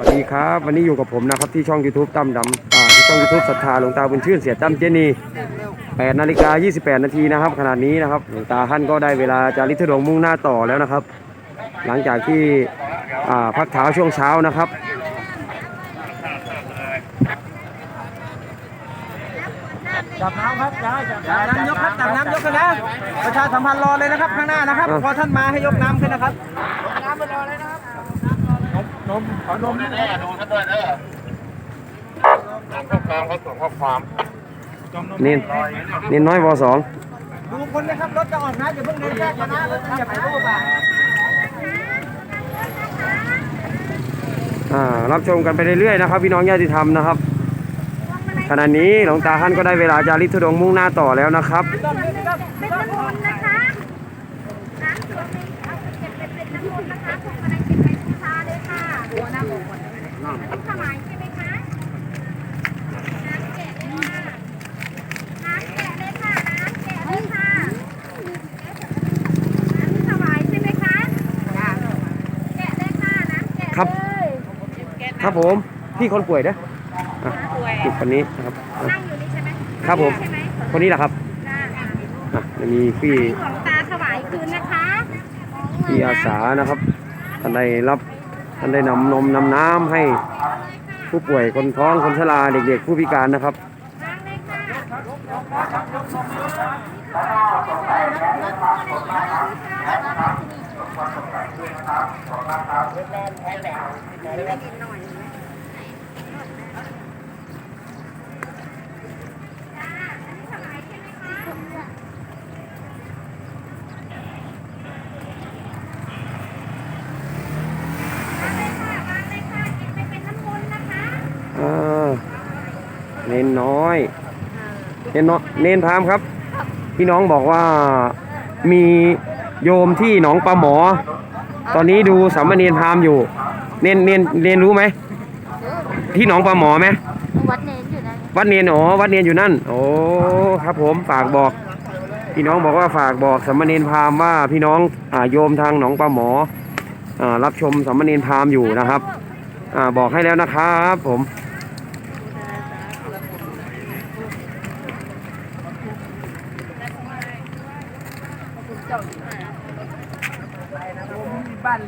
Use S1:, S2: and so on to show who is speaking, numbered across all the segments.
S1: วัสดีครับ วันนี้อยู่กับผมนะครับที่ช่อง YouTube ตั้มดำอ่าที่ช่อง YouTube ศรัทธาหลวงตาบุญชื่นเสียตั้มเจนี8นาฬิกา28 นาทีนะครับขณะนี้นะครับหลวงตาท่านก็ได้เวลาจะลิทดงมุ่งหน้าต่อแล้วนะครับ หลังจากที่อ่าพักเท้าช่วงเช้านะครับ
S2: จับน้ำครับย้ายจับน้ำยกครับจับน้ำยกกันนะประชาสัมพันธ์รอเลยนะครับข้างหน้านะครับ
S1: อะ
S2: พอท่านมาให้ยกน้ำขึ้นนะครับน้ำไปรอเลยนะครับ นมขอนม
S3: แน่ๆดูซะด้วยเด้อข้อความเขาส่งข้อความ
S1: เน้นเน้นน้อยวสอง
S2: ดูคนนะครับรถจะออกนะอย่าเพิ่งเดินแยกกันนะรถจะถ่ายรูปอะ
S1: อ่ารับชมกันไปเรื่อยๆนะครับพี่น้องญาติธรรมนะครับขณะนี้หลวงตาท่านก็ได้เวลาจะลิทดงมุ่งหน้าต่อแล้วนะครับ
S4: เป็นน้ำมนต์นะคะน้ำสวดมีเอาเก็บเป็นเป็นน้ำมนต์นะคะ ชาเลยค่ะหัวน้ำมนต์น้ำถวายใช่ไหมคะน้ำแกะเลยค่ะน้ำแกะเลยค่ะน้ำแกะเลยค่ะน้ำถวายใช่ไหมคะแกะเลยค่ะน้ำแกะ
S1: ครับ
S4: เลย
S1: ครับผม พี่คนป่วยนะอะติดคนนี้นะครับอะ
S4: นั่งอยู่นี่ใช่ไหม
S1: ครับผม
S4: ใช่ไหม
S1: คนนี้แหละครับ
S4: ได้ค่ะ
S1: อะมีพี่
S4: หลวงตาถวายคืนนะคะ
S1: พี่อาสานะครับท่านได้รับ ท่านได้นำนมนำน้ำให้ผู้ป่วยคนท้องคนชราเด็กๆผู้พิการนะครับ
S4: นั่งเลยค่ะมาเลยค่ะมาเลยค่ะเก็บไปเป็นน้ำมนต์นะคะ
S1: อ่าเน้นน้อย เน้นน้อยเน้นพามครับพี่น้องบอกว่ามีโยมที่หนองปลาหมอ ตอนนี้ดูสามเณรพามอยู่ เน้นเน้นเน้นรู้ไหมที่หนองปลาหมอไหม
S4: วัดเนนอยู่นะ
S1: วัดเนนอ๋อวัดเนนอยู่นั่น โอ้ครับผมฝากบอก พี่น้องบอกว่าฝากบอกสามเณรพามว่าพี่น้องอ่าโยมทางหนองปลาหมออ่ารับชมสามเณรพามอยู่นะครับอ่าบอกให้แล้วนะครับผม
S2: บ้าน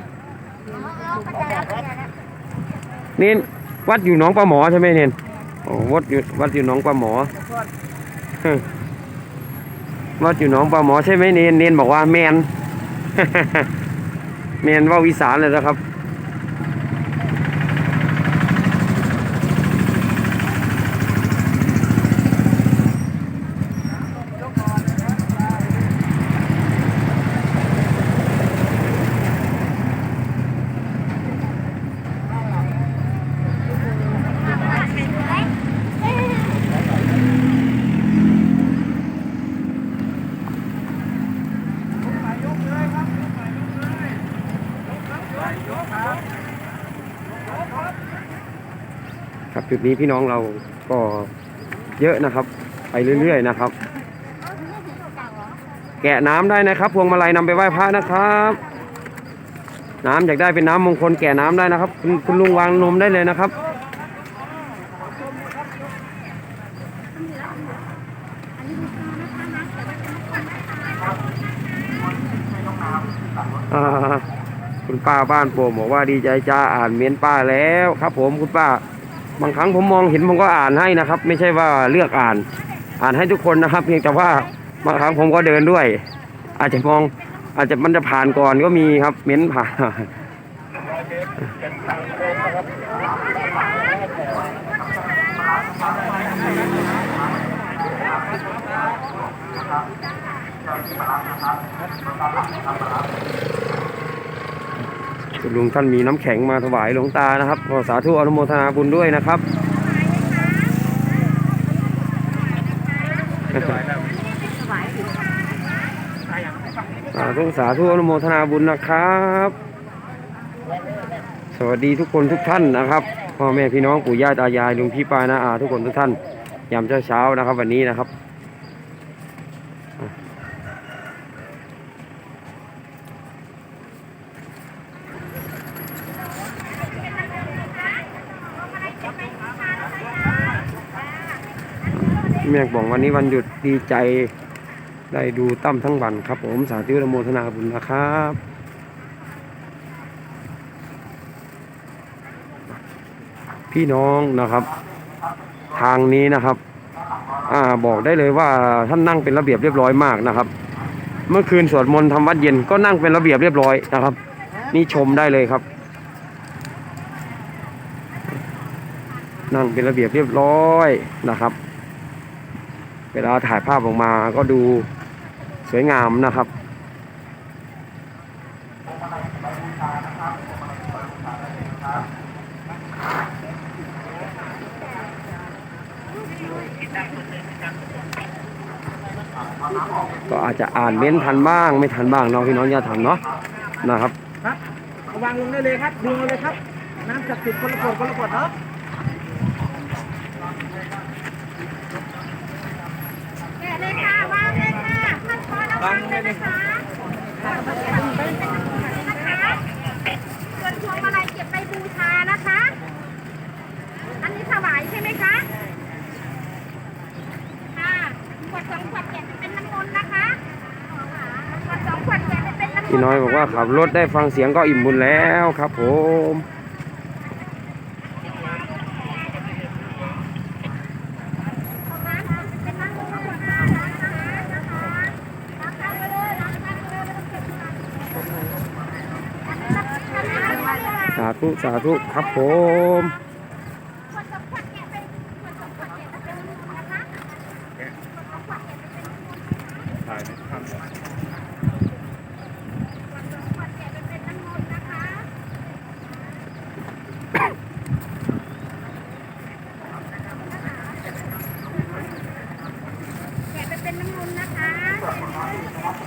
S1: เน้นวัดอยู่หนองปลาหมอใช่ไหมเน้นโอ้วัดอยู่วัดอยู่หนองปลาหมอวัดอยู่หนองปลาหมอใช่ไหมเน้นเน้นบอกว่าแมนแมนว่าวิสานเลยนะครับ จุดนี้พี่น้องเราก็เยอะนะครับ ไปเรื่อย ๆ นะครับ แกะน้ำได้นะครับ พวงมาลัยนำไปไหว้พระนะครับ น้ำอยากได้เป็นน้ำมงคลแกะน้ำได้นะครับ คุณคุณลุงวางนมได้เลยนะครับคุณป้าบ้านโป่งบอกว่าดีใจจ้าอ่านเม้นป้าแล้วครับ ผมคุณป้า บางครั้งผมมองเห็นผมก็อ่านให้นะครับ ไม่ใช่ว่าเลือกอ่าน อ่านให้ทุกคนนะครับ เพียงแต่ว่าบางครั้งผมก็เดินด้วย อาจจะมอง อาจจะมันจะผ่านก่อนก็มีครับ เม้นผ่านคุ ณลุงท่านมีน้ำแข็งมาถวายหลวงตานะครับขอสาธุอนุโมทนาบุญด้วยนะครับสาธุสาธุอนุโมทนาบุญนะครับ สวัสดีทุกคนทุกท่านนะครับพ่อแม่พี่น้องปู่ย่าตายายลุงพี่ป้านาอาทุกคนทุกท่านยามเช้าๆนะครับ วันนี้นะครับ แม็กบอกวันนี้วันหยุดดีใจได้ดูตั้มทั้งวันครับ ผมสาธุอนุโมทนาบุญนะครับพี่น้องนะครับ ทางนี้นะครับ อ่าบอกได้เลยว่าท่านนั่งเป็นระเบียบเรียบร้อยมากนะครับ เมื่อคืนสวดมนต์ทำวัดเย็นก็นั่งเป็นระเบียบเรียบร้อยนะครับ นี่ชมได้เลยครับ นั่งเป็นระเบียบเรียบร้อยนะครับ เวลาถ่ายภาพออกมาก็ดูสวยงามนะครับ ก็อาจจะอ่านเม้นทันบ้าง ไม่ทันบ้างเนาะพี่น้องอย่าทำเนาะนะครับ
S2: ครับวางลงได้เลยครับดึงเอาเลยครับน้ำศักดิ์สิทธิ์คนละขวดคนละขวดเนาะ
S4: แกะ เลยค่ะวางเลยค่ะขั้นตอนเอาวางเลยนะคะนะคะส่วนพวงมาลัยเก็บไปบูชานะคะ อันนี้ถวายใช่ไหมคะค่ะขวดสองขวดแกะไปเป็นน้ำมนต์นะคะขวดสองขวดแกะไปเป็นน้ำมนต์
S1: พี่น้อยบอกว่าขับรถได้ฟังเสียงก็อิ่มบุญแล้วครับผม
S4: เป็นน้ำมนต์นะคะนะคะรับทานไปเลยรับทานไปเลยไม่ต้องเก็บตังค์
S1: สา ธุสาธุครับผม
S4: ขวดสองขวดแกะไปขวดสองขวดแกะไปเป็นน้ำมนต์นะคะขวดสองขวดแกะไปเป็นน้ำมนต์นะคะขวดสองขวดแกะไปเป็นน้ำมนต์นะคะ แกะไปเป็นน้ำมนต์นะคะ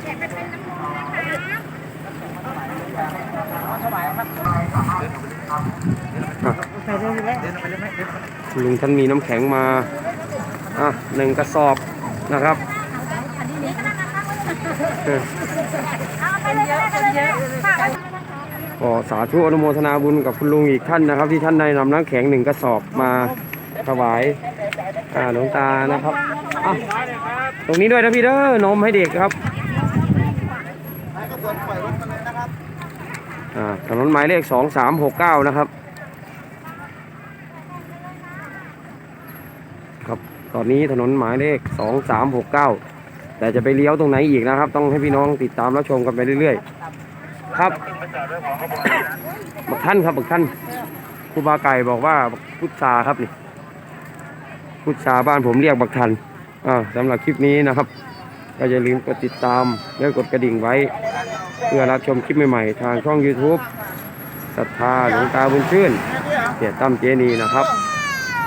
S4: แกะไปเป็นน้ำมนต์นะคะ
S1: ลุงท่านมีน้ำแข็งมา อะหนึ่งกระสอบนะครับเออ
S4: เอาไปเลยไปเลยไปเลยฝากไว้
S1: ก็สาธุอนุโมทนาบุญกับคุณลุงอีกท่านนะครับ ที่ท่านได้นำน้ำแข็งหนึ่งกระสอบมาถวายอ่าหลวงตานะครับอะตรงนี้ด้วยนะพี่เด้อนมให้เด็กครับอ่าถนนหมายเลขสองสามหกเก้านะครับ ครับ ตอนนี้ถนนหมายเลขสองสามหกเก้าแต่จะไปเลี้ยวตรงไหนอีกนะครับ ต้องให้พี่น้องติดตามรับชมกันไปเรื่อยๆ ครับบักท่านครับบักท่านครูบาไก่บอกว่าพุทธาครับนี่พุทธาบ้านผมเรียกบักทันอ่าสำหรับคลิปนี้นะครับ ก็อย่าลืมกดติดตามและกดกระดิ่งไว้ เพื่อรับชมคลิปใหม่ๆ ทางช่อง YouTube ศรัทธาหลวงตาบุญชื่นเสียตั้มเจนีนะครับ